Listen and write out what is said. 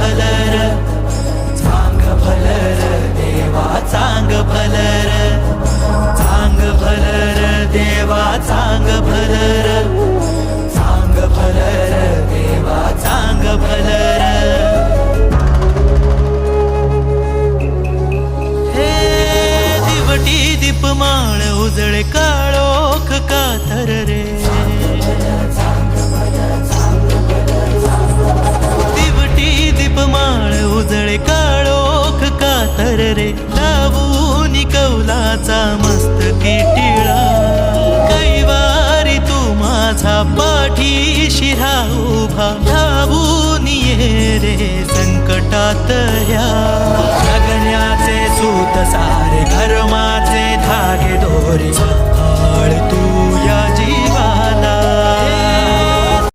भलर चांग भलर देवा चांग भलर चांग भलर देवा चांग भलर चांग भलर देवा चांग भलर हे दिवटी दीपमाळ उजळे काळ माझा मस्त किटिळा. कैवारी तू माझा पाठी शिरा उभा धावून ये रे संकटात या. गण्याचे सूत सारे धर्माचे धागे दोरी.